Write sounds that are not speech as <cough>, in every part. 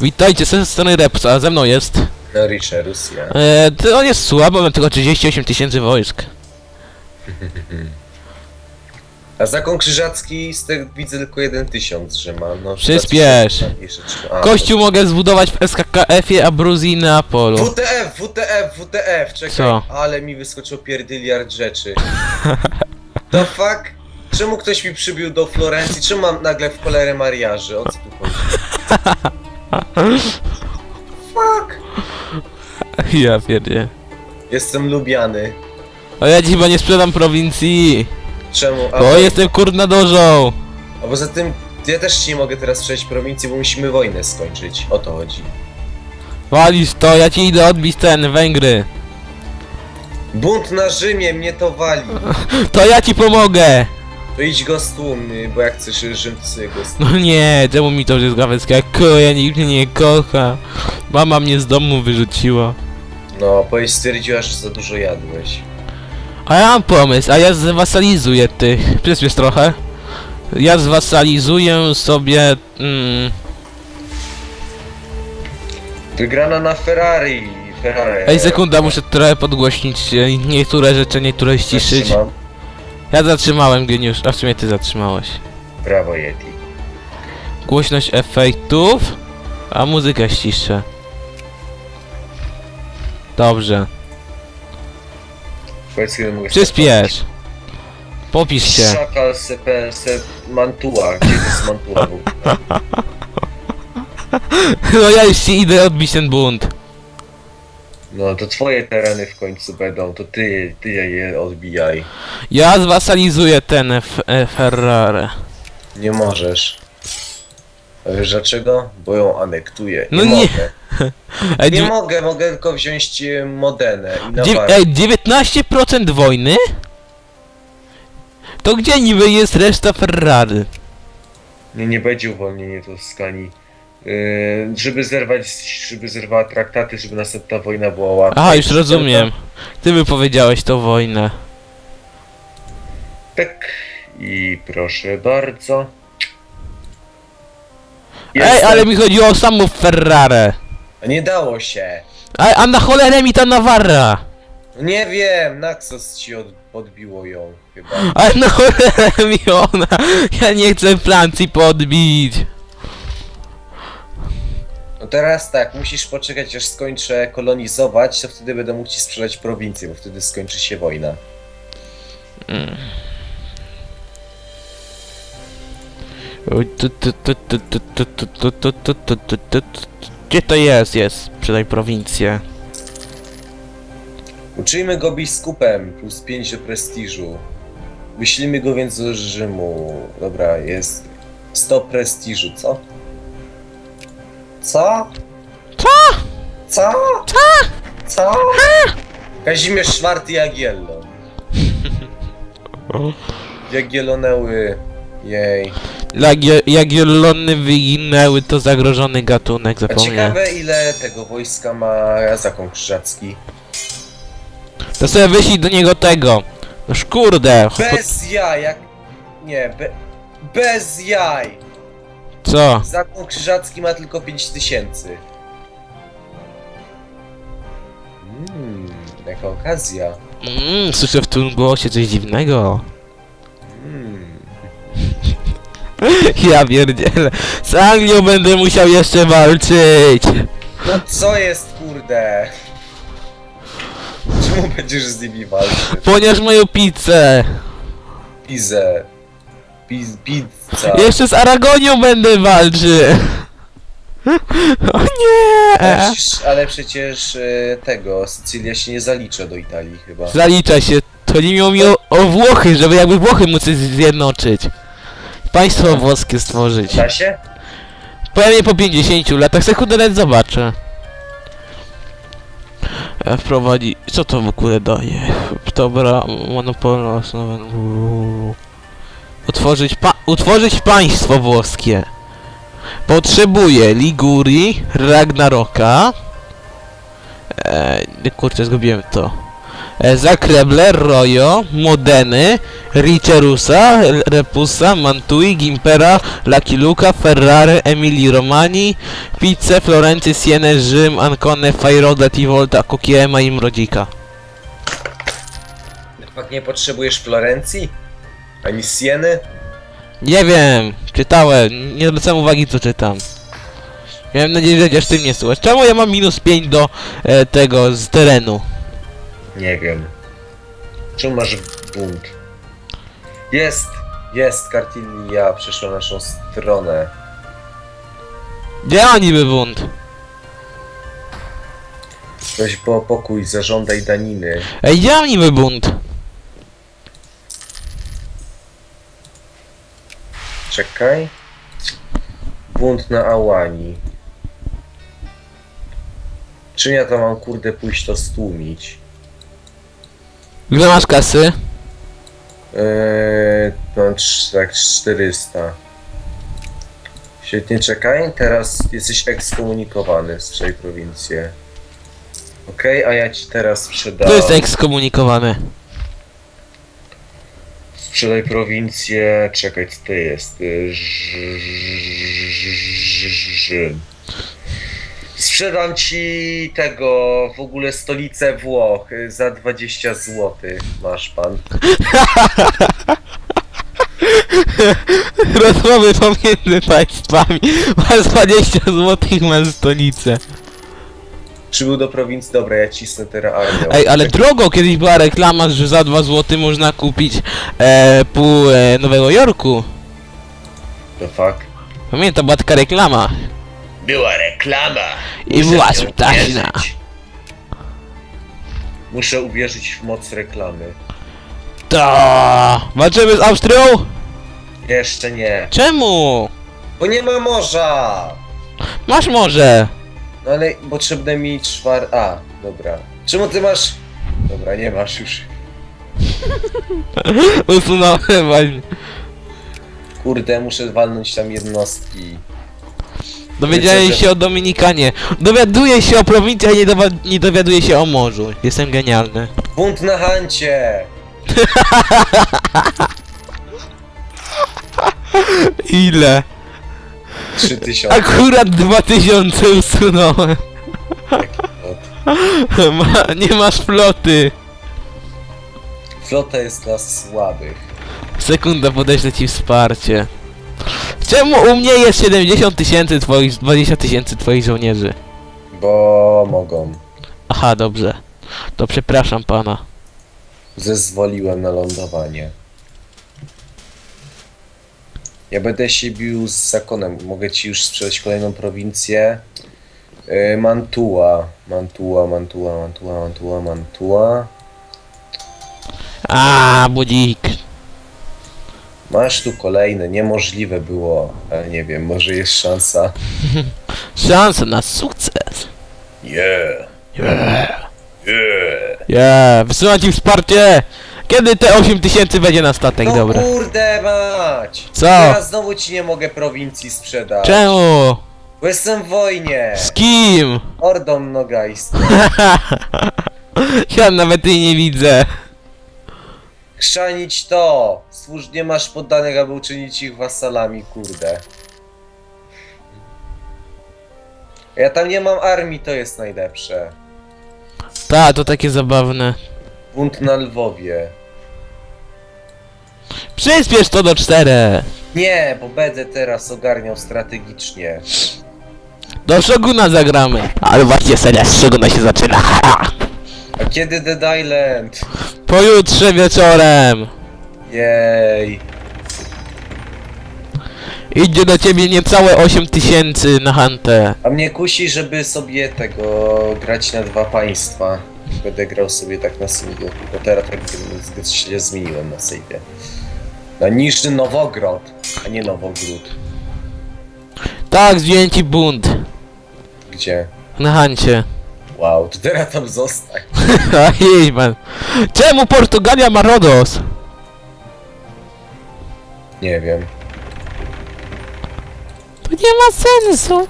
Witajcie, z tej strony Reps, a ze mną jest... No Richard, Rosja. E, to on jest słabo, mam tylko 38 tysięcy wojsk. A zakon krzyżacki z tego widzę tylko jeden tysiąc, że ma. No, Przyspiesz. A, Kościół mogę zbudować w SKKF-ie, a Bruzji na Apollo. WTF, WTF, WTF, czekaj. Co? Ale mi wyskoczył pierdyliard rzeczy. <laughs> The fuck? Czemu ktoś mi przybił do Florencji? Czemu mam nagle w cholerę mariaży? O co tu chodzi? <laughs> Fuck! Ja pierdzie. Jestem lubiany. A ja ci chyba nie sprzedam prowincji, Czemu? A, bo jestem kurna dożą. a poza tym ja też ci nie mogę teraz przejść prowincji, bo musimy wojnę skończyć. O to chodzi. Walisz to, ja ci idę odbić ten, Węgry. Bunt na Rzymie, mnie to wali. <laughs> To ja ci pomogę. Idź go stłumny, bo jak chcesz Rzym, to sobie go stłum. No nie, czemu mi to jest gawecka? Ja nikt mnie nie kocha. Mama mnie z domu wyrzuciła. No, powiedz stwierdziła, że za dużo jadłeś. A ja mam pomysł, a ja zwasalizuję tych. Przyspiesz trochę. Ja zwasalizuję sobie. Mm, Wygrana na Ferrari. Ferrari. ej, sekunda, muszę trochę podgłośnić e, niektóre rzeczy, niektóre ściszyć. Zatrzymam. Ja zatrzymałem geniusz, a w sumie ty zatrzymałeś. Brawo Yeti. Głośność efektów, a muzykę ściszę. Dobrze. Powiedz kiedy mogę Przyspiesz. Popisz się. Szakal se, pe- se Mantua. Gdzie to jest Mantua w ogóle? <laughs> No ja już ci idę odbić ten bunt. No to twoje tereny w końcu będą, to ty, ty je odbijaj. Ja zwasalizuję ten F e, Ferrari. Nie możesz. A wiesz dlaczego? Bo ją anektuję. No nie, nie. mogę. <laughs> Ej, Nie mogę, mogę tylko wziąć e, Modenę i Nawarę. ej, 19% wojny? To gdzie niby jest reszta Ferrari? Nie, nie będzie uwolnienie Toskanii. Yy, żeby zerwać, żeby zerwała traktaty, żeby następna wojna była łatwa. Aha, już rozumiem. Ty wypowiedziałeś tą wojnę. Tak. I proszę bardzo. Ej, Jestem- ale mi chodziło o samą Ferrari. Nie dało się. A, a na cholerę mi ta Navarra? Nie wiem, Naxos ci od, odbiło ją chyba. Ale na cholerę mi ona. Ja nie chcę Francji podbić. Teraz tak, musisz poczekać aż skończę kolonizować, to wtedy będę mógł ci sprzedać prowincję, bo wtedy skończy się wojna. Gdzie to jest? Jest. Przydaj prowincję. Uczyjmy go biskupem, plus 5 do prestiżu. Wyślimy go więc do Rzymu. Dobra, jest 100 prestiżu, co? Co? Co? Co? Co? Kazimierz czwarty Jagiellon. <laughs> Jagielloneły. Jej. Jagie- Jagiellony wyginęły, to zagrożony gatunek, A zapomniałem. ciekawe ile tego wojska ma zakon krzyżacki. To sobie wyślij do niego tego. No kurde. Bez jaj, jak... Nie, be... bez jaj. Co? Zakon krzyżacki ma tylko 5000. Mmm, jaka okazja. Mmm, słyszę w tym głosie coś dziwnego. Mmm. <laughs> Ja pierdzielę. Z Anglią będę musiał jeszcze walczyć. No co jest kurde? Czemu będziesz z nimi walczyć? Ponieważ moją pizzę. Pizę. Piz, pizza. Jeszcze z Aragonią będę walczył. <laughs> O nie! Ale przecież, ale przecież e, tego, Sycylia się nie zalicza do Italii chyba. Zalicza się. To nie miał mi o, o Włochy, żeby jakby Włochy móc zjednoczyć. Państwo włoskie stworzyć. Da się? Pewnie po 50 latach, sekundę nawet zobaczę. E, Wprowadzi... Co to w ogóle daje? Dobra, monopolna osnowa... Utworzyć pa... Utworzyć państwo włoskie. Potrzebuję Ligurii, Ragnaroka. Eee, kurczę, zgubiłem to. e, Zakrebler, Royo, Modeny, Ricerusa, Repusa, Mantui, Gimpera, Lucky Luca, Ferrari, Emili Romani, Pizze, Florency, Sienne, Rzym, Ancone, Fajroda, Tivolta, Kokiema i Mrodzika. Fakt nie potrzebujesz Florencji? Ani Sieny? Nie wiem, czytałem, nie zwracam uwagi co czytam. Miałem nadzieję, że chociaż ty mnie słuchasz. Czemu ja mam minus 5 do e, tego z terenu? Nie wiem. Czemu masz bunt? Jest! Jest! Kartilia przyszła na naszą stronę. Gdzie niby bunt? Weź po pokój, zażądaj daniny. Ej, gdzie niby bunt? Czekaj. Bunt na Ałani. Czym ja to mam kurde pójść to stłumić? Ile masz kasy? Eee, mam trz- tak 400. Świetnie, czekaj. Teraz jesteś ekskomunikowany z tej prowincji. Okej, a ja ci teraz sprzedam. To jest ekskomunikowany. Sprzedaj prowincję. Czekaj, co to jest? Y. Sprzedam ci tego w ogóle stolicę Włoch y, za 20 zł. Masz pan. <laughs> Rozmowy pomiędzy państwami. Masz 20 zł, masz stolicę. Przybył do prowincji, dobra, ja cisnę teraz armię. Ej, ale drogo kiedyś była reklama, że za 2 zł można kupić e, pół e, Nowego Jorku. The fuck? Pamiętam, była taka reklama. Była reklama. I Muszę była w nią sputaśna. uwierzyć. Muszę uwierzyć w moc reklamy. To walczymy z Austrią? Jeszcze nie. Czemu? Bo nie ma morza! Masz może. No ale potrzebne mi czwar... A, dobra. Czemu ty masz... Dobra, nie masz już. <laughs> Usunąłem właśnie. Kurde, muszę walnąć tam jednostki. Dowiedziałem się o Dominikanie. Dowiaduję się o prowincji, a nie, dowa- nie dowiaduję się o morzu. Jestem genialny. Bunt na hancie! <laughs> Ile? 3000. Akurat 2000 usunąłem. <laughs> Ma, nie masz floty. Flota jest dla słabych. Sekunda, podeślę ci wsparcie. Czemu u mnie jest 70 tysięcy twoich, 20 tysięcy twoich żołnierzy? Bo mogą. Aha, dobrze. To przepraszam pana. Zezwoliłem na lądowanie. Ja będę się bił z zakonem. Mogę ci już sprzedać kolejną prowincję. Yy, Mantua. Mantua, Mantua, Mantua, Mantua, Mantua. A, budzik. Masz tu kolejne. Niemożliwe było. Ale nie wiem, może jest szansa. <laughs> Szansa na sukces. Yeah, Yeah. yeah. Yeah, wysyłam ci wsparcie! Kiedy te 8000 tysięcy będzie na statek, No dobra? kurde mać! Co? Teraz znowu ci nie mogę prowincji sprzedać. Czemu? Bo jestem w wojnie. Z kim? Ordą Nogajską. <laughs> ja nawet jej nie widzę. Chrzanić to! Służ nie masz poddanych, aby uczynić ich wasalami, kurde. Ja tam nie mam armii, to jest najlepsze. Ta, to takie zabawne. Bunt na Lwowie. Przyspiesz to do 4. Nie, bo będę teraz ogarniał strategicznie. Do Szoguna zagramy. Ale właśnie seria z Szoguna się zaczyna. A kiedy Dead Island? Pojutrze wieczorem. Jej. Idzie do ciebie niecałe 8000 tysięcy na hantę. A mnie kusi, żeby sobie tego grać na dwa państwa. Będę grał sobie tak na singlu. Bo teraz tak źle zmieniłem na sejdzie. Na Niżny Nowogród, a nie Nowogród. Tak, zdjęci bunt. Gdzie? Na hancie. Wow, to teraz tam zostań. <laughs> Jej pan. Czemu Portugalia ma Rodos? Nie wiem. To nie ma sensu.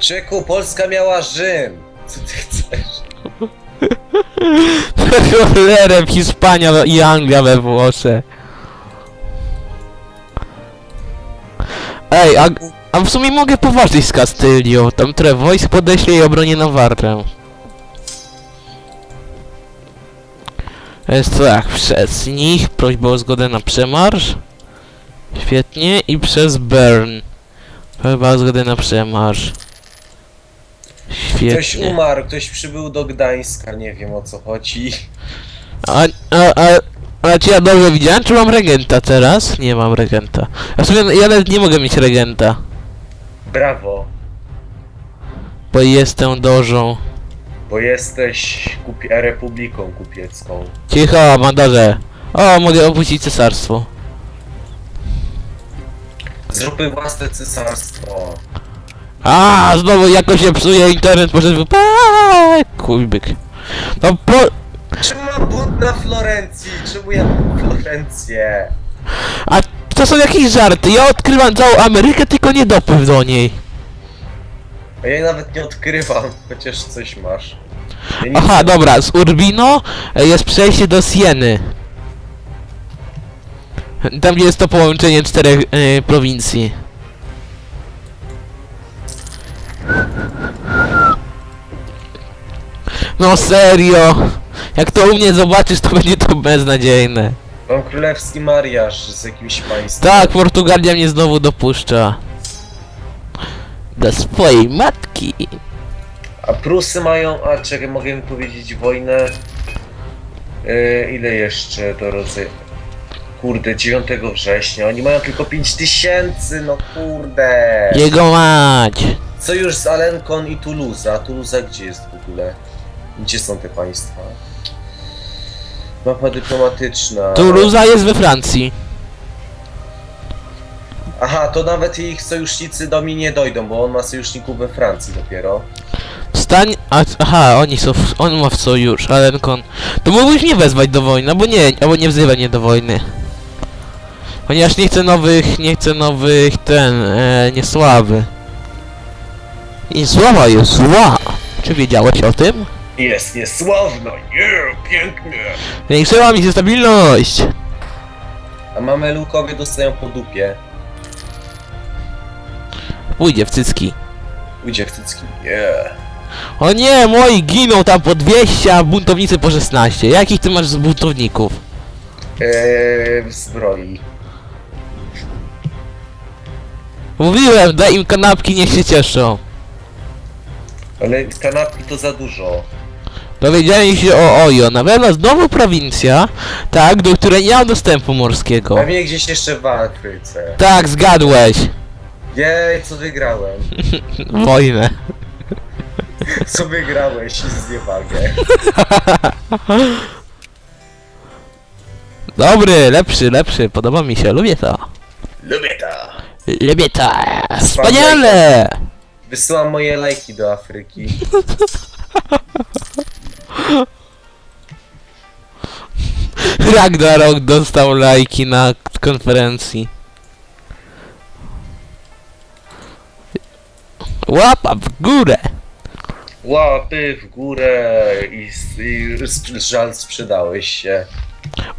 Czeku, Polska miała Rzym. Co ty chcesz? <laughs> Cholerę Hiszpania i Anglia we Włoszech. Ej, a, a w sumie mogę powalczyć z Kastylią. Tam trochę wojsk podeślę i obronię Nawarrę. Jest tak, przez nich prośba o zgodę na przemarsz. Świetnie. I przez Bern. Prośba o zgodę na przemarsz. Ktoś Świetnie. umarł, ktoś przybył do Gdańska, nie wiem o co chodzi. A, a, a, a czy ja dobrze widziałem, czy mam regenta teraz? Nie mam regenta. Ja sobie, ja nawet nie mogę mieć regenta, Brawo, bo jestem dożą. bo jesteś kupi republiką kupiecką. Cicho, mandorze. O, mogę opuścić cesarstwo. Zróbmy własne cesarstwo. A, znowu jakoś się psuje internet, może wy... Aaa, Kujbyk. No po... Czemu mam bunt na Florencji? Czemu ja mam Florencję? A to są jakieś żarty. Ja odkrywam całą Amerykę, tylko nie dopływ do niej. A ja nawet nie odkrywam, chociaż coś masz. Ja Aha, dobra, z Urbino e, jest przejście do Sieny. Tam gdzie jest to połączenie czterech e, prowincji. No serio! Jak to u mnie zobaczysz, to będzie to beznadziejne. Mam królewski mariaż z jakimś państwem. Tak, Portugalia mnie znowu dopuszcza. Do swojej matki. A Prusy mają, a czekaj, mogę mi powiedzieć wojnę. Yy, ile jeszcze do rozy... Kurde, 9 września. Oni mają tylko 5000, no kurde. Jego mać. Sojusz z Alencon i Toulouse. A Toulouse gdzie jest w ogóle? Gdzie są te państwa? Mapa dyplomatyczna. Toulouse jest we Francji. Aha, to nawet ich sojusznicy do mnie nie dojdą, bo on ma sojuszników we Francji dopiero. Stań. A, aha, oni są. W, on ma w sojusz, Alenkon. To mógłbyś mnie wezwać do wojny, albo nie, albo nie wzywaj mnie do wojny. Ponieważ nie chcę nowych, nie chcę nowych, ten, e, niesławy. I sława jest zła. Czy wiedziałeś o tym? Jest niesławna, nie, pięknie. Zwiększyła mi się stabilność. A mamelukowie dostają po dupie. Pójdzie w cycki. Ujdzie w cycki, nie. O nie, moi giną tam po 200, a buntownicy po 16. Jakich ty masz z buntowników? Eee, w zbroi. Mówiłem, daj im kanapki, niech się cieszą. Ale kanapki to za dużo. Dowiedziałem się o Ojo, na pewno znowu prowincja, tak, do której nie mam dostępu morskiego. Pewnie gdzieś jeszcze w Afryce. Tak, zgadłeś. Jej, co wygrałem? <laughs> Wojnę. Co wygrałeś z niewagę? <laughs> Dobry, lepszy, lepszy, podoba mi się, lubię to. Lubię to. Lubię to, wspaniale! Wysyłam moje lajki do Afryki. <laughs> <laughs> Ragnarok dostał lajki na konferencji. Łapa w górę! Łapy w górę i, i sp- żal sprzedałeś się.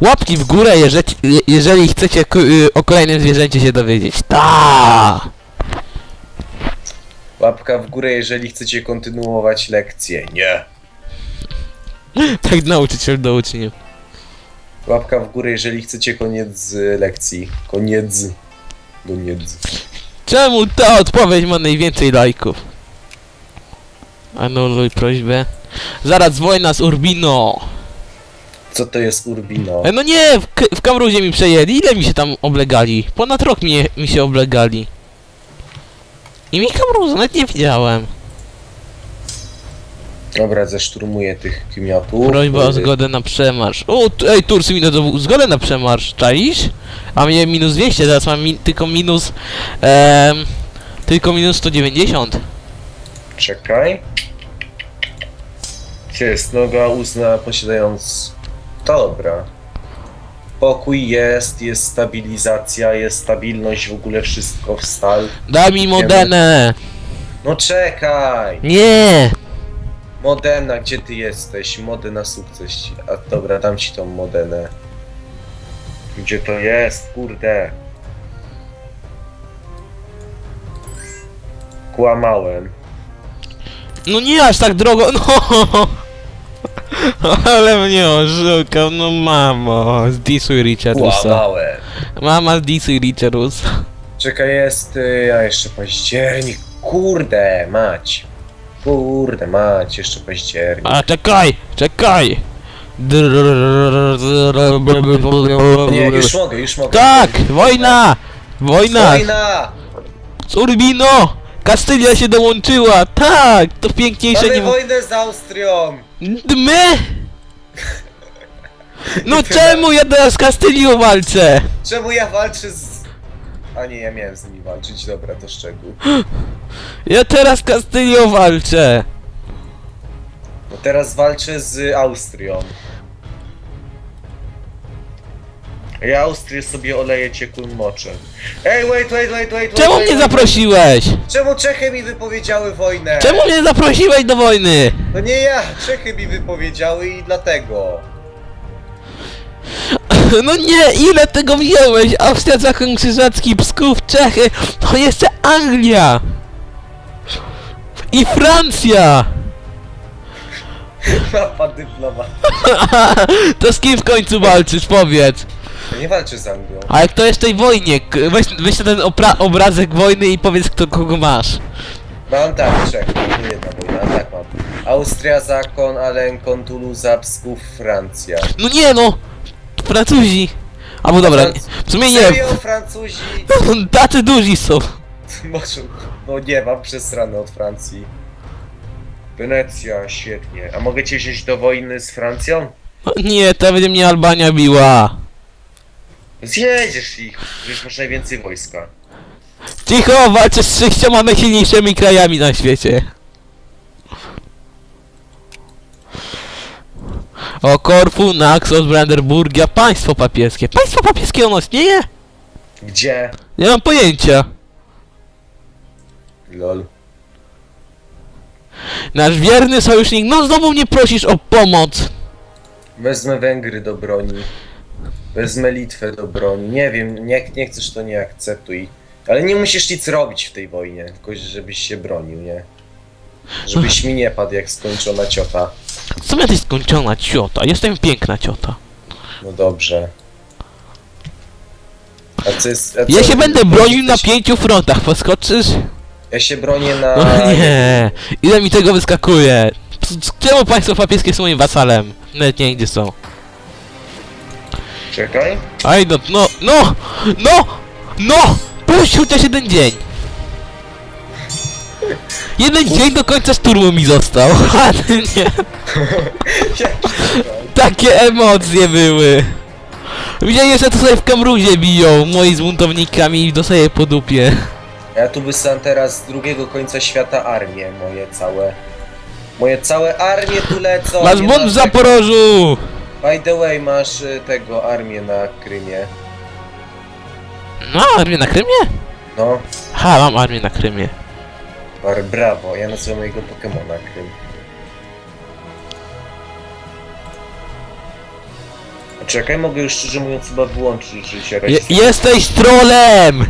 Łapki w górę, jeżeli, jeżeli chcecie k- y, o kolejnym zwierzęcie się dowiedzieć. Ta! Łapka w górę, jeżeli chcecie kontynuować lekcję. Nie. <laughs> Tak nauczyciel do uczniów. Łapka w górę, jeżeli chcecie koniec y, lekcji. Koniec. Koniec. Czemu ta odpowiedź ma najwięcej lajków? Anuluj prośbę. Zaraz wojna z Urbino. Co to jest Urbino? E, no nie, w, K- w Kamruzie mi przejęli. Ile mi się tam oblegali? Ponad rok mi, mi się oblegali. I mi Kamruza, nawet nie widziałem. Dobra, zeszturmuję tych kmiotów. Prośba o zgodę na przemarsz. O, ej, Tursy mi dadzą zgodę na przemarsz, czaisz? A mnie minus 200, teraz mam mi tylko minus... em, tylko minus 190. Czekaj. Jest noga uzna posiadając... Dobra. Pokój jest, jest stabilizacja, jest stabilność, w ogóle wszystko w stal. Daj mi Modenę! No czekaj! Nie! Modena, gdzie ty jesteś? Mody na sukces. A dobra, dam ci tą modenę. Gdzie to jest? Kurde. Kłamałem. No nie aż tak drogo, no! <laughs> Ale mnie oszukał, no mamo, zdisuj Richardusa. Kłamałem. Mama zdisuj Richardusa. Czekaj, jest. y, A jeszcze październik. Kurde, mać. Kurde, mać, jeszcze październik. A czekaj, czekaj! Nie, już mogę, już mogę. Tak, wojna! Wojna! Wojna! Urbino! Kastylia się dołączyła! Tak! To piękniejsze Mamy nie... wojnę z Austrią! My? No <laughs> czemu ja teraz z Kastylią walczę? Czemu ja walczę z... A nie, ja miałem z nimi walczyć, dobra, to szczegół. <gasps> Ja teraz z Kastylią walczę! No teraz walczę z Austrią. Ja Austrię sobie oleję ciekłym moczem. Ej, wait, wait, wait, wait, Czemu wait, mnie wait, zaprosiłeś? Czemu Czechy mi wypowiedziały wojnę? Czemu mnie zaprosiłeś do wojny? No nie ja, Czechy mi wypowiedziały i dlatego. <laughs> No nie, ile tego wziąłeś? Austria, Zakon Krzyżacki, Psków, Czechy, to jeszcze Anglia! I Francja! Mapa dyploma. <laughs> To z kim w końcu walczysz, powiedz? Nie walczę z Anglią. Ale kto jest w tej wojnie? K- Weź, weź ten opra- obrazek wojny i powiedz, kto kogo masz. Mam tak, Czech, to jedna wojna, tak mam. Austria, Zakon, Alenkon, Toulouse, Psków, Francja. No nie no! Francuzi! Albo dobra, w sumie nie. Serio, Francuzi? <laughs> Tacy duzi są. Może, no nie, mam przesrane od Francji. Wenecja, świetnie. A mogę cię wziąć do wojny z Francją? O Nie, to będzie mnie Albania biła. Zjedziesz ich, już masz najwięcej wojska. Cicho, walczę z sześcioma najsilniejszymi krajami na świecie. O Korfu, Naxos, Brandenburgia, państwo papieskie. Państwo papieskie ono istnieje? Gdzie? Nie mam pojęcia. Lol. Nasz wierny sojusznik, no znowu mnie prosisz o pomoc. Wezmę Węgry do broni. Wezmę Litwę do broni. Nie wiem, nie, nie chcesz to nie akceptuj. Ale nie musisz nic robić w tej wojnie, tylko żebyś się bronił, nie? Żebyś mi nie padł jak skończona ciota. Co ja ty skończona ciota? Jestem piękna ciota. No dobrze. A co jest, a Ja co- się będę bronił na pięciu frontach, podskoczysz? Ja się bronię na... No <laughs> nie, ile mi tego wyskakuje? Czemu państwo papieskie są moim wasalem? Nawet nie gdzie są. Czekaj. Aj no, no, no, no, no! Puść chociaż jeden dzień! Jeden dzień do końca szturmu mi został, <laughs> ale nie, <laughs> takie emocje były. Widziałem, że to sobie w Kamruzie biją, moi z buntownikami i dostaję po dupie. Ja tu wysyłam teraz z drugiego końca świata armię moje całe. Moje całe armie tu lecą. Masz nie w Zaporożu! By the way, masz y, tego armię na Krymie. No, armię na Krymie? No, Ha, mam armię na Krymie. bar, brawo, ja nazywam mojego Pokemona Krym. A Czekaj, mogę już szczerze mówiąc chyba wyłączyć życie Je rejestru. jesteś trolem!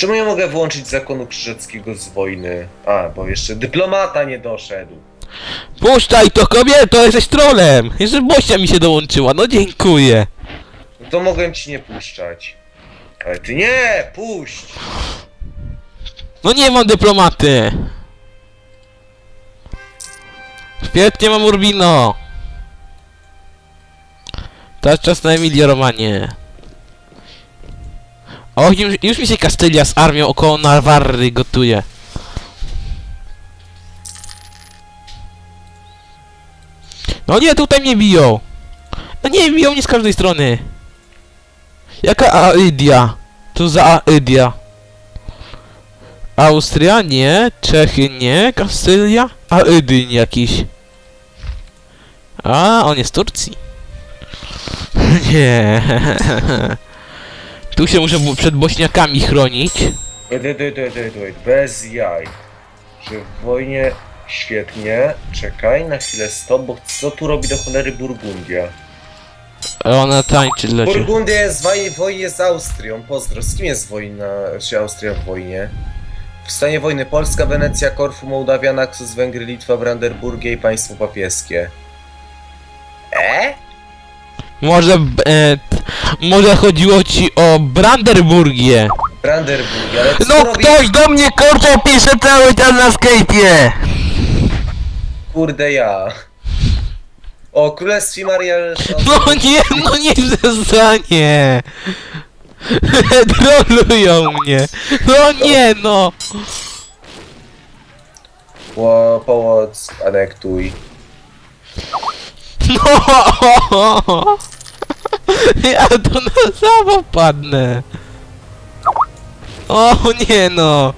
Czemu ja mogę włączyć zakonu krzyżackiego z wojny? A, bo jeszcze dyplomata nie doszedł. Puszczaj to kobieto, jesteś trolem! Jeszcze Bosia mi się dołączyła, no dziękuję. No to mogłem ci nie puszczać. Ale ty nie, puść! No nie mam dyplomaty. Świetnie mam Urbino. Teraz czas na Emilia Romanie. O, już, już mi się Kastylia z armią około Nawarry gotuje. No nie, tutaj mnie biją. No nie, biją mnie z każdej strony. Jaka Aidia? Co za Aidia? Austria? Nie. Czechy? Nie. Kastylia? A Ydyn jakiś. A, on jest z Turcji. <laughs> Nie. <laughs> Tu się muszę przed Bośniakami chronić. Wait, wait, wait, wait. Bez jaj. Że w wojnie Świetnie, czekaj na chwilę stop, bo co tu robi do cholery Burgundia? Ona tańczy dla ciebie. Burgundia jest w woj- wojnie z Austrią, pozdro. Z kim jest wojna, czy Austria w wojnie? W stanie wojny Polska, Wenecja, Korfu, Mołdawia, Naxos, Węgry, Litwa, Brandenburgia i państwo papieskie. E? Może, e, może chodziło ci o Brandenburgię. Brandenburgia, ale co No robi... ktoś do mnie kurczę pisze cały czas na Skype'ie. Kurde ja. O Królestwie Maria... No nie, no nie przestanie. Trolują mnie. No nie no. Po, Połoc, anektuj. No. <laughs> Ja to na samo padnę. O nie no.